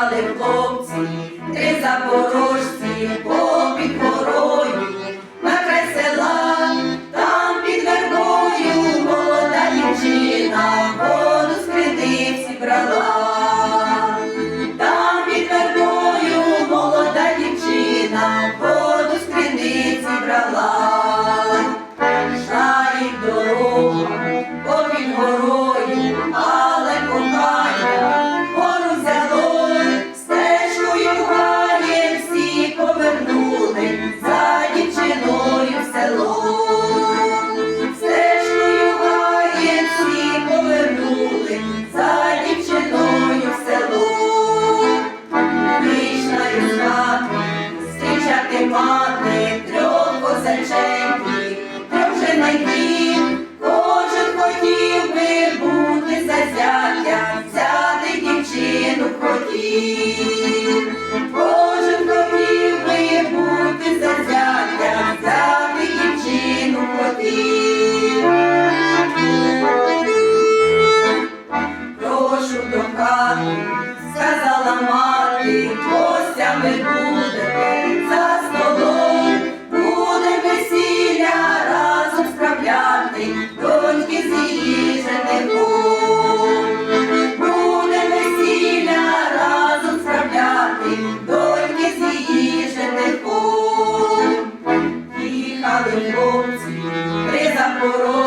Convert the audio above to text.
Виграли хлопці, три запорожці. Прошу до сказала мати, করো